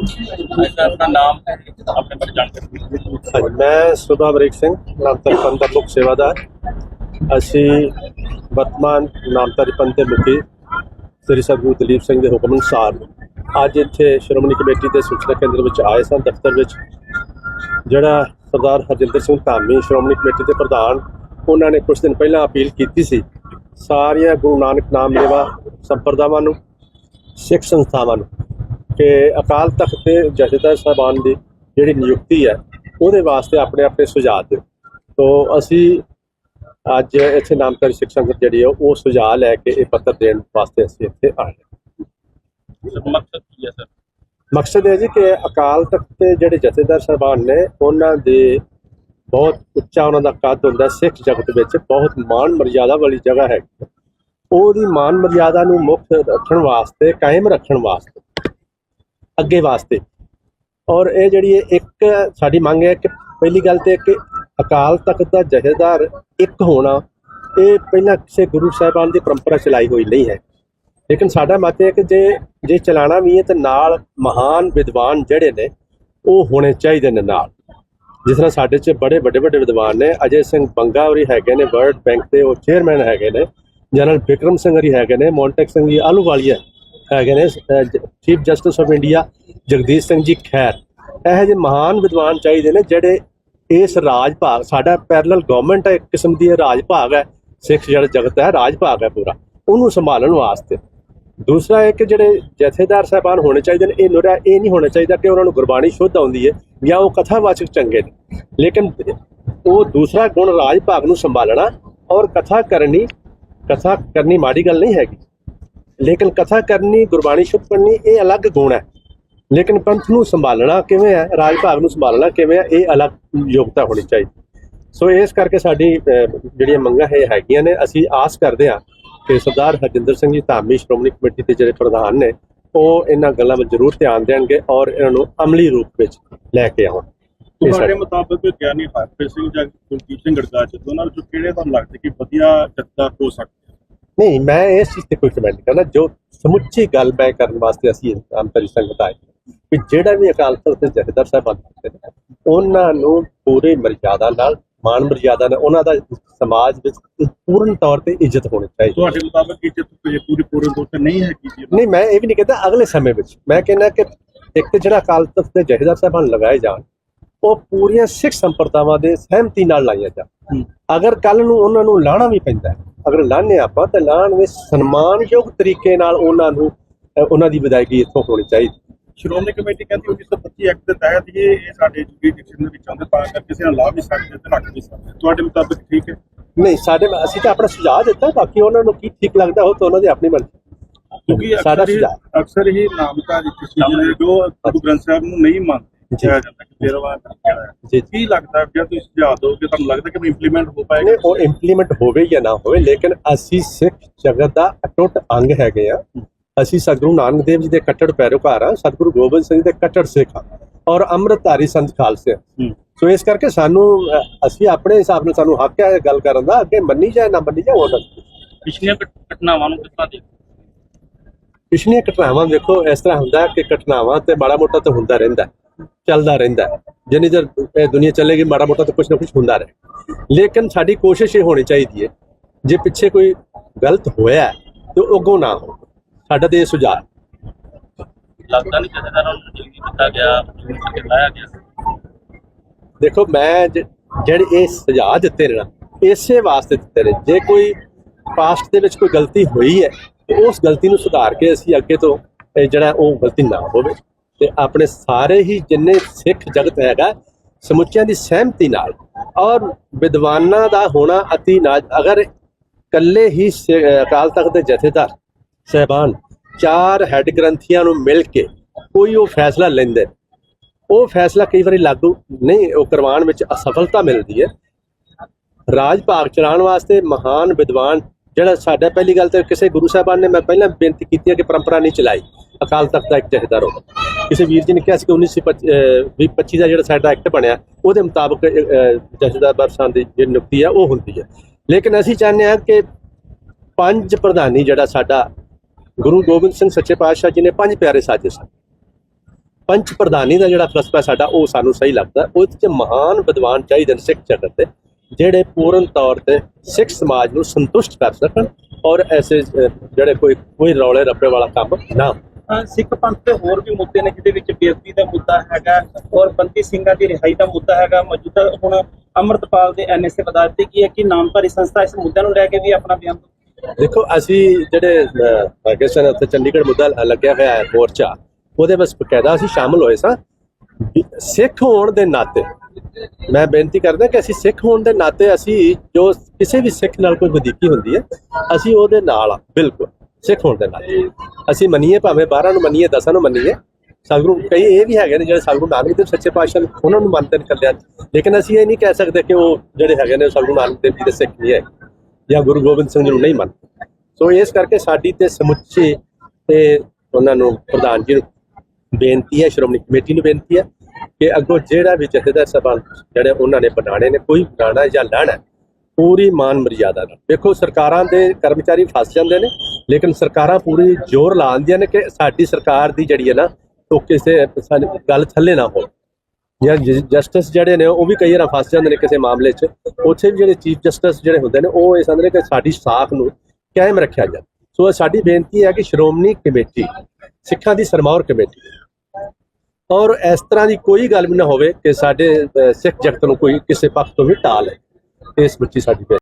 ऐसा अपना नाम अपने पर जानकारी ਹਾਂਜੀ ਮੈਂ ਸੁਭਾ ਅਮਰੀਕ ਸਿੰਘ ਨਾਮਤਰੀ ਪੰਥ ਦਾ ਮੁੱਖ ਸੇਵਾਦਾਰ ਅਸੀਂ ਵਰਤਮਾਨ ਨਾਮਤਰੀ ਪੰਥ ਦੇ ਮੁਖੀ ਸ੍ਰੀ ਸਤਿਗੁਰੂ ਦਲੀਪ ਸਿੰਘ ਦੇ ਹੁਕਮ ਅਨੁਸਾਰ ਅੱਜ ਇੱਥੇ ਸ਼੍ਰੋਮਣੀ ਕਮੇਟੀ ਦੇ ਸੂਚਨਾ ਕੇਂਦਰ ਵਿੱਚ ਆਏ ਸਨ ਦਫ਼ਤਰ ਵਿੱਚ ਜਿਹੜਾ ਸਰਦਾਰ ਹਰਜਿੰਦਰ ਸਿੰਘ ਧਾਮੀ ਸ਼੍ਰੋਮਣੀ ਕਮੇਟੀ ਦੇ ਪ੍ਰਧਾਨ ਉਹਨਾਂ ਨੇ ਕੁਝ ਦਿਨ ਪਹਿਲਾਂ ਅਪੀਲ ਕੀਤੀ ਸੀ ਸਾਰੀਆਂ ਗੁਰੂ ਨਾਨਕ ਨਾਮ ਲੇਵਾ ਸੰਪਰਦਾਵਾਂ ਨੂੰ ਸਿੱਖ ਸੰਸਥਾਵਾਂ ਨੂੰ ਕਿ ਅਕਾਲ ਤਖਤ ਦੇ ਜਥੇਦਾਰ ਸਾਹਿਬਾਨ ਦੀ ਜਿਹੜੀ ਨਿਯੁਕਤੀ ਹੈ ਉਹਦੇ ਵਾਸਤੇ ਆਪਣੇ ਆਪਣੇ ਸੁਝਾਅ ਦਿਓ। ਤੋਂ ਅਸੀਂ ਅੱਜ ਇੱਥੇ ਨਾਮਕਰਨ ਸਿੱਖ ਸੰਗਤ ਜਿਹੜੀ ਹੈ ਉਹ ਸੁਝਾਅ ਲੈ ਕੇ ਇਹ ਪੱਤਰ ਦੇਣ ਵਾਸਤੇ ਅਸੀਂ ਇੱਥੇ ਆਏ ਮਕਸਦ ਕੀ ਹੈ ਸਰ? ਮਕਸਦ ਇਹ ਜੀ ਕਿ ਅਕਾਲ ਤਖਤ ਦੇ ਜਿਹੜੇ ਜਥੇਦਾਰ ਸਾਹਿਬਾਨ ਨੇ ਉਹਨਾਂ ਦੇ ਬਹੁਤ ਉੱਚਾ ਉਹਨਾਂ ਦਾ ਕੱਦ ਹੁੰਦਾ ਸਿੱਖ ਜਗਤ ਵਿੱਚ ਬਹੁਤ ਮਾਣ ਮਰਿਆਦਾ ਵਾਲੀ ਜਗ੍ਹਾ ਹੈ। ਉਹਦੀ ਮਾਨ ਮਰਿਆਦਾ ਨੂੰ ਮੁਕਤ ਰੱਖਣ ਵਾਸਤੇ ਕਾਇਮ ਰੱਖਣ ਵਾਸਤੇ ਅੱਗੇ ਵਾਸਤੇ। ਔਰ ਇਹ ਜਿਹੜੀ ਇੱਕ ਸਾਡੀ ਮੰਗ ਹੈ ਕਿ ਪਹਿਲੀ ਗੱਲ ਤੇ ਕਿ ਅਕਾਲ ਤਖਤ ਦਾ ਜਥੇਦਾਰ ਇੱਕ ਹੋਣਾ, ਇਹ ਪਹਿਲਾਂ ਕਿਸੇ ਗੁਰੂ ਸਾਹਿਬਾਨ ਦੀ ਪਰੰਪਰਾ ਚਲਾਈ ਹੋਈ ਨਹੀਂ ਹੈ। ਲੇਕਿਨ ਸਾਡਾ ਮਤ ਹੈ ਕਿ ਜੇ ਜੇ ਚਲਾਣਾ ਵੀ ਹੈ ਤਾਂ ਨਾਲ ਮਹਾਨ ਵਿਦਵਾਨ ਜਿਹੜੇ ਨੇ, ਉਹ ਹੋਣੇ ਚਾਹੀਦੇ ਨੇ ਨਾਲ। ਜਿਸ ਤਰ੍ਹਾਂ ਸਾਡੇ 'ਚ ਬੜੇ ਵੱਡੇ ਵੱਡੇ ਵਿਦਵਾਨ ਨੇ, ਅਜੇ ਸਿੰਘ ਬੰਗਾ ਹੋਰੀ ਹੈਗੇ ਨੇ, ਵਰਲਡ ਬੈਂਕ ਦੇ ਉਹ ਚੇਅਰਮੈਨ ਹੈਗੇ ਨੇ, ਜਨਰਲ ਵਿਕਰਮ ਸਿੰਘ ਹੋਰੀ ਹੈਗੇ ਨੇ, ਮੌਂਟੇਕ ਸਿੰਘ ਜੀ ਆਲੂਵਾਲੀਆ ਹੈਗੇ ਨੇ chief justice of India Jagdish Singh ji, ਖੈਰ। ਇਹੋ ਜਿਹੇ ਮਹਾਨ ਵਿਦਵਾਨ ਚਾਹੀਦੇ ਨੇ ਜਿਹੜੇ ਇਸ ਰਾਜ ਭਾਗ ਸਾਡਾ ਪੈਰਲਲ ਗਵਰਨਮੈਂਟ ਹੈ, ਇੱਕ ਕਿਸਮ ਦੀ ਰਾਜ ਭਾਗ ਹੈ, ਸਿੱਖ ਜਿਹੜਾ ਜਗਤ ਹੈ ਰਾਜ ਭਾਗ ਹੈ ਪੂਰਾ। ਉਹਨੂੰ ਸੰਭਾਲਣ ਵਾਸਤੇ। ਦੂਸਰਾ ਹੈ ਕਿ ਜਿਹੜੇ ਜਥੇਦਾਰ ਸਾਹਿਬਾਨ ਹੋਣੇ ਚਾਹੀਦੇ ਨੇ, ਇਹ ਨੁਰਾ ਇਹ ਨਹੀਂ ਹੋਣਾ ਚਾਹੀਦਾ ਕਿ ਉਹਨਾਂ ਨੂੰ ਗੁਰਬਾਣੀ ਸ਼ੁੱਧ ਆਉਂਦੀ ਹੈ ਜਾਂ ਉਹ ਕਥਾਵਾਚਕ ਚੰਗੇ ਨੇ। ਲੇਕਿਨ ਉਹ ਦੂਸਰਾ ਗੁਣ ਰਾਜ ਭਾਗ ਨੂੰ ਸੰਭਾਲਣਾ ਔਰ ਕਥਾ ਕਰਨੀ ਕਥਾ ਕਰਨੀ ਮਾੜੀ ਗੱਲ ਨਹੀਂ ਹੈਗੀ। ਲੇਕਿਨ ਕਥਾ ਕਰਨੀ ਗੁਰਬਾਣੀ ਸ਼ੁੱਧ ਪੜ੍ਹਨੀ ਇਹ ਅਲੱਗ ਗੁਣ ਹੈ। ਲੇਕਿਨ ਪੰਥ ਨੂੰ ਸੰਭਾਲਣਾ ਕਿਵੇਂ ਹੈ ਰਾਜ ਭਾਗ ਨੂੰ ਸੰਭਾਲਣਾ ਕਿਵੇਂ ਹੈ ਇਹ ਅਲੱਗ ਯੋਗਤਾ ਹੋਣੀ ਚਾਹੀਦੀ। ਸੋ ਇਸ ਕਰਕੇ ਸਾਡੀ ਜਿਹੜੀਆਂ ਮੰਗਾਂ ਹੈ ਹੈਗੀਆਂ ਨੇ ਅਸੀਂ ਆਸ ਕਰਦੇ ਹਾਂ ਕਿ ਸਰਦਾਰ ਹਰਜਿੰਦਰ ਸਿੰਘ ਜੀ ਧਾਮੀ ਸ਼੍ਰੋਮਣੀ ਕਮੇਟੀ ਦੇ ਜਿਹੜੇ ਪ੍ਰਧਾਨ ਨੇ ਉਹ ਇਹਨਾਂ ਗੱਲਾਂ ਵੱਲ ਜ਼ਰੂਰ ਧਿਆਨ ਦੇਣਗੇ ਔਰ ਇਹਨਾਂ ਨੂੰ ਅਮਲੀ ਰੂਪ ਵਿੱਚ ਲੈ ਕੇ ਆਉਣ। ਤੁਹਾਡੇ ਸਾਡੀ- ਮੁਤਾਬਕ ਗਿਆਨੀ ਹਰਪ੍ਰੀਤ ਸਿੰਘ ਜਾਂ ਕੁਲਦੀਪ ਸਿੰਘ ਗੜਗਾਚ ਦੋਨਾਂ ਵਿੱਚੋਂ ਕਿਹੜੇ ਤੁਹਾਨੂੰ ਲੱਗਦਾ ਕਿ ਵਧੀਆ ਜੱਥਾ ਹੋ ਸਕਦਾ? ਨਹੀਂ ਮੈਂ ਇਸ ਚੀਜ਼ ਤੇ ਕੋਈ ਕਮੈਂਟ ਕਰਨਾ। ਜੋ ਸਮੁੱਚੀ ਗੱਲ ਮੈਂ ਕਰਨ ਵਾਸਤੇ ਅਸੀਂ ਅੰਤਰੀ ਸੰਗਤ ਆਏ ਕਿ ਜਿਹੜਾ ਵੀ ਅਕਾਲ ਤਖਤ ਦੇ ਜਥੇਦਾਰ ਸਾਹਿਬ ਬਣਦੇ ਨੇ ਉਹਨਾਂ ਨੂੰ ਪੂਰੀ ਮਰਜ਼ਾਦਾ ਨਾਲ ਮਾਣ ਮਰਜ਼ਾਦਾ ਨਾਲ ਉਹਨਾਂ ਦਾ ਸਮਾਜ ਵਿੱਚ ਪੂਰਨ ਤੌਰ ਤੇ ਇੱਜ਼ਤ ਹੋਣੀ ਚਾਹੀਦੀ। ਤੁਹਾਡੇ ਮੁਤਾਬਕ ਇੱਜ਼ਤ ਪੂਰੀ ਪੂਰਨ ਤੌਰ ਤੇ ਨਹੀਂ ਹੈਗੀ ਜੀ? ਨਹੀਂ ਮੈਂ ਇਹ ਵੀ ਨਹੀਂ ਕਹਿੰਦਾ ਅਗਲੇ ਸਮੇਂ ਵਿੱਚ। ਮੈਂ ਕਹਿੰਦਾ ਕਿ ਇੱਕ ਤੇ ਜਿਹੜਾ ਅਕਾਲ ਤਖਤ ਦੇ ਜਥੇਦਾਰ ਸਾਹਿਬਾਨ ਲਗਾਏ ਜਾਣ ਉਹ ਪੂਰੀਆਂ ਸਿੱਖ ਸੰਪਰਦਾਵਾਂ ਦੇ ਸਹਿਮਤੀ ਨਾਲ ਲਾਈਆਂ ਜਾਣ। ਹੂੰ। ਅਗਰ ਕੱਲ ਨੂੰ ਉਹਨਾਂ ਨੂੰ ਲਾਣਾ ਵੀ ਪੈਂਦਾ ਹੈ, ਅਗਰ ਲਾਣੇ ਆਪਾਂ ਤਾਂ ਲਾਣ ਵਿੱਚ ਸਨਮਾਨਯੋਗ ਤਰੀਕੇ ਨਾਲ ਉਹਨਾਂ ਨੂੰ ਉਹਨਾਂ ਦੀ ਵਿਦਾਇਗੀ ਇੱਥੋਂ ਹੋਣੀ ਚਾਹੀਦੀ। ਸ਼੍ਰੋਮਣੀ ਕਮੇਟੀ ਕਹਿੰਦੀ 1925 ਐਕਟ ਦੇ ਤਹਿਤ ਇਹ ਇਹ ਸਾਡੇ ਜੁਡੀਸ਼ੀਅਲ ਦੇ ਵਿੱਚ ਆਉਂਦੇ ਤਾਂ ਕਰਕੇ ਕਿਸੇ ਨਾਲ ਲਾ ਵੀ ਸਕਦੇ ਤੇ ਰੱਖ ਵੀ ਸਕਦੇ। ਤੁਹਾਡੇ ਮੁਤਾਬਕ ਠੀਕ ਹੈ? ਨਹੀਂ ਸਾਡੇ ਅਸੀਂ ਤਾਂ ਆਪਣਾ ਸੁਝਾਅ ਦਿੱਤਾ ਬਾਕੀ ਉਹਨਾਂ ਨੂੰ ਕੀ ਠੀਕ ਲੱਗਦਾ ਉਹ ਤਾਂ ਉਹਨਾਂ ਦੀ ਆਪਣੀ ਮਰਜ਼ੀ। ਕਿਉਂਕਿ ਸਾਡਾ ਅਕਸਰ ਹੀ ਸੁਝਾਅ। ਅਕਸਰ ਹੀ ਨਾਮਕਾਰ ਕਿਸੇ ਨੇ ਜੋ ਗੁਰੂ ਗ੍ਰੰਥ ਸਾਹਿਬ ਨੂੰ ਨਹੀਂ ਮੰਨਦੇ। ਕਿਹਾ ਜਾਂਦਾ ਕਿ ਫੇਰਵਾ ਕਿਹੜਾ ਹੈ ਜੀ। ਕੀ ਲੱਗਦਾ ਜੇ ਤੁਸੀਂ ਸੁਝਾਅ ਦਿਓ ਕਿ ਤੁਹਾਨੂੰ ਲੱਗਦਾ ਕਿ ਇੰਪਲੀਮੈਂਟ ਹੋ ਪਾਏਗਾ? ਨਹੀਂ ਉਹ ਇੰਪਲੀਮੈਂਟ ਹੋਵੇ ਜਾਂ ਨਾ ਹੋਵੇ ਲੇਕਿਨ ਅਸੀਂ ਸਿੱਖ ਜਗਤ ਦਾ ਅਟੁੱਟ ਅੰਗ ਹੈਗੇ ਆ। ਅਸੀਂ ਸਤਿਗੁਰੂ ਨਾਨਕ ਦੇਵ ਜੀ ਦੇ ਕੱਟੜ ਪੈਰੋਕਾਰ ਆ ਸਤਿਗੁਰੂ ਗੋਬਿੰਦ ਸਿੰਘ ਦੇ ਕੱਟੜ ਸਿੱਖ ਆ ਔਰ ਅੰਮ੍ਰਿਤਧਾਰੀ ਸੰਤ ਖਾਲਸੇ ਆ। ਹੂੰ। ਸੋ ਇਸ ਕਰਕੇ ਸਾਨੂੰ ਅ, ਅਸੀਂ ਆਪਣੇ ਹਿਸਾਬ ਨਾਲ ਸਾਨੂੰ ਹੱਕ ਹੈ ਗੱਲ ਕਰਨ ਦਾ ਅੱਗੇ ਮੰਨੀ ਜਾਏ ਨਾ ਮੰਨੀ ਜਾਏ ਉਹ ਗੱਲ ਪਿਛਲੀਆਂ ਘਟ- ਘਟਨਾਵਾਂ ਨੂੰ ਪਿਛਲੀਆਂ ਘਟਨਾਵਾਂ ਦੇਖੋ ਇਸ ਤਰ੍ਹਾਂ ਹੁੰਦਾ ਕਿ ਘਟਨਾਵਾਂ ਤੇ ਮਾੜਾ ਮੋਟਾ ਤਾਂ ਹੁੰਦਾ ਰਹਿੰਦਾ। ਹੈ, ਚੱਲਦਾ ਰਹਿੰਦਾ ਹੈ। ਜਿੰਨੀ ਦੇਰ ਇਹ ਦੁਨੀਆ ਚੱਲੇਗੀ ਮਾੜਾ ਮੋਟਾ ਤਾਂ ਕੁਝ ਨਾ ਕੁਝ ਹੁੰਦਾ ਰਹੇ। ਲੇਕਿਨ ਸਾਡੀ ਕੋਸ਼ਿਸ਼ ਇਹ ਹੋਣੀ ਚਾਹੀਦੀ ਹੈ ਜੇ ਪਿੱਛੇ ਕੋਈ ਗਲਤ ਹੋਇਆ ਤੇ ਉਹ ਅੱਗੋਂ ਨਾ ਹੋ ਸਾਡਾ ਤੇ ਇਹ ਸੁਝਾਅ। ਲੱਗਦਾ ਨਹੀਂ ਜਥੇਦਾਰਾਂ ਨੂੰ ਜਲਦੀ ਕੀਤਾ ਗਿਆ ਕਿ ਲਾਇਆ ਗਿਆ। ਦੇਖੋ ਮੈਂ ਜਿਹੜੇ ਇਹ ਸੁਝਾਅ ਦਿੱਤੇ ਨੇ ਨਾ ਇਸੇ ਵਾਸਤੇ ਦਿੱਤੇ ਨੇ। ਜੇ ਕੋਈ ਪਾਸਟ ਦੇ ਵਿੱਚ ਕੋਈ ਗਲਤੀ ਹੋਈ ਹੈ ਤੇ ਉਸ ਗਲਤੀ ਨੂੰ ਸੁਧਾਰ ਕੇ ਅਸੀਂ ਅੱਗੇ ਤੋਂ ਜਿਹੜਾ ਉਹ ਗਲਤੀ ਨਾ ਹੋਵੇ। ਤੇ ਆਪਣੇ ਸਾਰੇ ਹੀ ਜਿੰਨੇ ਸਿੱਖ ਜਗਤ ਹੈਗਾ, ਸਮੁੱਚਿਆਂ ਦੀ ਸਹਿਮਤੀ ਨਾਲ ਔਰ ਵਿਦਵਾਨਾਂ ਦਾ ਹੋਣਾ ਅਤੀ ਨਾ ਅਗਰ ਕੱਲੇ ਹੀ ਅਕਾਲ ਤਖਤ ਦੇ ਜਥੇਦਾਰ, ਸਹਿਬਾਨ, ਚਾਰ ਹੈੱਡ ਗ੍ਰੰਥੀਆਂ ਨੂੰ ਮਿਲ ਕੇ ਕੋਈ ਉਹ ਫੈਸਲਾ ਲੈਂਦੇ ਉਹ ਫੈਸਲਾ ਕਈ ਵਾਰੀ ਲਾਗੂ ਨਹੀਂ, ਉਹ ਕਰਵਾਉਣ ਵਿੱਚ ਅਸਫਲਤਾ ਮਿਲਦੀ ਹੈ। ਰਾਜ ਭਾਗ ਚਲਾਉਣ ਵਾਸਤੇ ਮਹਾਨ ਵਿਦਵਾਨ ਜਿਹੜਾ ਸਾਡਾ ਪਹਿਲੀ ਗੱਲ ਤਾਂ ਕਿਸੇ ਗੁਰੂ ਸਾਹਿਬਾਨ ਨੇ ਮੈਂ ਪਹਿਲਾਂ ਬੇਨਤੀ ਕੀਤੀ ਹੈ ਕਿ ਪਰੰਪਰਾ ਨਹੀਂ ਚਲਾਈ, ਅਕਾਲ ਤਖਤ ਦਾ ਇੱਕ ਜਥੇਦਾਰ ਹੋਵੇ ਕਿਸੇ ਵੀਰ ਜੀ ਨੇ ਕਿਹਾ ਸੀ ਕਿ 1925 ਦਾ ਜਿਹੜਾ ਸਾਡਾ ਐਕਟ ਬਣਿਆ, ਉਹਦੇ ਮੁਤਾਬਕ ਜਥੇਦਾਰ ਬਰਸਾਂ ਦੀ ਜਿਹੜੀ ਨਿਯੁਕਤੀ ਹੈ ਉਹ ਹੁੰਦੀ ਹੈ ਲੇਕਿਨ ਅਸੀਂ ਚਾਹੁੰਦੇ ਹਾਂ ਕਿ ਪੰਜ ਪ੍ਰਧਾਨੀ ਜਿਹੜਾ ਸਾਡਾ ਗੁਰੂ ਗੋਬਿੰਦ ਸਿੰਘ ਸੱਚੇ ਪਾਤਸ਼ਾਹ ਜੀ ਨੇ ਪੰਜ ਪਿਆਰੇ ਸਾਜੇ ਸਨ। ਪੰਜ ਪ੍ਰਧਾਨੀ ਦਾ ਜਿਹੜਾ ਫਲਸਫਾ ਸਾਡਾ, ਉਹ ਸਾਨੂੰ ਸਹੀ ਲੱਗਦਾ ਉਹ ਚ ਮਹਾਨ ਵਿਦਵਾਨ ਚਾਹੀਦੇ ਨੇ ਸਿੱਖ ਜਗਤ 'ਤੇ ਜਿਹੜੇ ਪੂਰਨ ਤੌਰ ਤੇ ਸਿੱਖ ਸਮਾਜ ਨੂੰ ਸੰਤੁਸ਼ਟ ਕਰ ਸਕਣ ਔਰ ਐਸੇ ਜਿਹੜੇ ਕੋਈ ਕੋਈ ਰੌਲੇ ਰੱਪੇ ਵਾਲਾ ਕੰਮ ਨਾ ਸਿੱਖ ਪੰਥ ਤੇ ਹੋਰ ਵੀ ਮੁੱਦੇ ਨੇ ਜਿਹਦੇ ਵਿੱਚ ਬੇਅਦਬੀ ਦਾ ਮੁੱਦਾ ਹੈਗਾ ਔਰ ਬੰਦੀ ਸਿੰਘਾਂ ਦੀ ਰਿਹਾਈ ਦਾ ਮੁੱਦਾ ਹੈਗਾ। ਮੌਜੂਦਾ ਹੁਣ ਅਮਰਤਪਾਲ ਦੇ ਐਨਐਸਏ ਬਦਾਲਤੇ ਕੀ ਹੈ ਕਿ ਨਾਮਧਾਰੀ ਸੰਸਥਾ ਇਸ ਮੁੱਦਿਆਂ ਨੂੰ ਲੈ ਕੇ ਵੀ ਆਪਣਾ ਬਿਆਨ ਦੇਖੋ ਅਸੀਂ ਜਿਹੜੇ ਪਾਕਿਸਤਾਨ ਉੱਤੇ ਚੰਡੀਗੜ੍ਹ ਮੁੱਦਾ ਲੱਗਿਆ ਹੋਇਆ ਹੈ ਮੋਰਚਾ ਉਹਦੇ ਵਿੱਚ ਬਕਾਇਦਾ ਅਸੀਂ ਸ਼ਾਮਲ ਹੋਏ ਸਾਂ। ਸਿੱਖ ਹੋਣ ਦੇ ਨਾਤੇ ਮੈਂ ਬੇਨਤੀ ਕਰਦਾ ਕਿ ਅਸੀਂ ਸਿੱਖ ਹੋਣ ਦੇ ਨਾਤੇ ਅਸੀਂ ਜੋ ਕਿਸੇ ਵੀ ਸਿੱਖ ਨਾਲ ਕੋਈ ਵਧੀਕੀ ਹੁੰਦੀ ਹੈ, ਅਸੀਂ ਉਹਦੇ ਨਾਲ ਆ, ਬਿਲਕੁਲ, ਸਿੱਖ ਹੋਣ ਦੇ ਨਾਤੇ। ਅਸੀਂ ਮੰਨੀਏ ਭਾਵੇਂ 12 ਨੂੰ ਮੰਨੀਏ 10 ਨੂੰ ਮੰਨੀਏ। ਸਤਿਗੁਰੂ ਕਈ ਇਹ ਵੀ ਹੈਗੇ ਨੇ ਜਿਹੜੇ ਸਤਿਗੁਰੂ ਨਾਨਕ ਦੇਵ ਸੱਚੇ ਪਾਤਸ਼ਾਹ ਉਹਨਾਂ ਨੂੰ ਮੰਨਦੇ ਨੇ ਕੱਲਿਆਂ ਲੇਕਿਨ ਅਸੀਂ ਇਹ ਨਹੀਂ ਕਹਿ ਸਕਦੇ ਕਿ ਉਹ ਜਿਹੜੇ ਹੈਗੇ ਨੇ ਸਤਿਗੁਰੂ ਨਾਨਕ ਦੇਵ ਜੀ ਦੇ ਸਿੱਖ ਨਹੀਂ ਹੈ ਜਾਂ ਗੁਰੂ ਗੋਬਿੰਦ ਸਿੰਘ ਜੀ ਨੂੰ ਨਹੀਂ ਮੰਨਦੇ। ਸੋ ਇਸ ਕਰਕੇ ਸਾਡੀ ਤੇ ਸਮੁੱਚੇ ਤੇ ਉਹਨਾਂ ਨੂੰ ਪ੍ਰਧਾਨ ਜੀ ਨੂੰ ਬੇਨਤੀ ਹੈ, ਸ਼੍ਰੋਮਣੀ ਕਮੇਟੀ ਨੂੰ ਬੇਨਤੀ ਹੈ ਕਿ ਅੱਗੋਂ ਜਿਹੜਾ ਵੀ ਜਥੇਦਾਰ ਸਭਾ ਜਿਹੜੇ ਉਹਨਾਂ ਨੇ ਬਣਾਣੇ ਨੇ, ਕੋਈ ਬਣਾਣਾ ਜਾਂ ਲੈਣਾ, ਪੂਰੀ ਮਾਨ ਮਰਿਆਦਾ ਨਾਲ। ਵੇਖੋ ਸਰਕਾਰਾਂ ਦੇ ਕਰਮਚਾਰੀ ਫਸ ਜਾਂਦੇ ਨੇ, ਲੇਕਿਨ ਸਰਕਾਰਾਂ ਪੂਰੀ ਜ਼ੋਰ ਲਾਉਂਦੀਆਂ ਨੇ ਕਿ ਸਾਡੀ ਸਰਕਾਰ ਦੀ ਜਿਹੜੀ ਹੈ ਨਾ, ਉਹ ਕਿਸੇ ਗੱਲ ਥੱਲੇ ਨਾ ਹੋਵੇ। ਜਾਂ, ਜਸਟਿਸ ਜਿਹੜੇ ਨੇ, ਉਹ ਵੀ ਕਈ ਵਾਰ ਫਸ ਜਾਂਦੇ ਨੇ ਕਿਸੇ ਮਾਮਲੇ 'ਚ। ਉੱਥੇ ਵੀ ਜਿਹੜੇ ਚੀਫ ਜਸਟਿਸ ਜਿਹੜੇ ਹੁੰਦੇ ਨੇ, ਉਹ ਇਹ ਸਮਝਦੇ ਨੇ ਕਿ ਸਾਡੀ ਸਾਖ ਨੂੰ ਕਾਇਮ ਰੱਖਿਆ ਜਾਵੇ। ਸੋ ਸਾਡੀ ਬੇਨਤੀ ਹੈ ਕਿ ਸ਼੍ਰੋਮਣੀ ਕਮੇਟੀ, ਸਿੱਖਾਂ ਦੀ ਸਰਮੌਰ ਕਮੇਟੀ ਔਰ ਇਸ ਤਰ੍ਹਾਂ ਦੀ ਕੋਈ ਗੱਲ ਵੀ ਨਾ ਹੋਵੇ ਕਿ ਸਾਡੇ ਸਿੱਖ ਜਗਤ ਨੂੰ ਕੋਈ ਕਿਸੇ ਪੱਖ ਤੋਂ ਵੀ ਟਾਲ ਹੈ। ਇਸ ਬੱਚੀ ਸਾਡੀ ਬੇਨਤੀ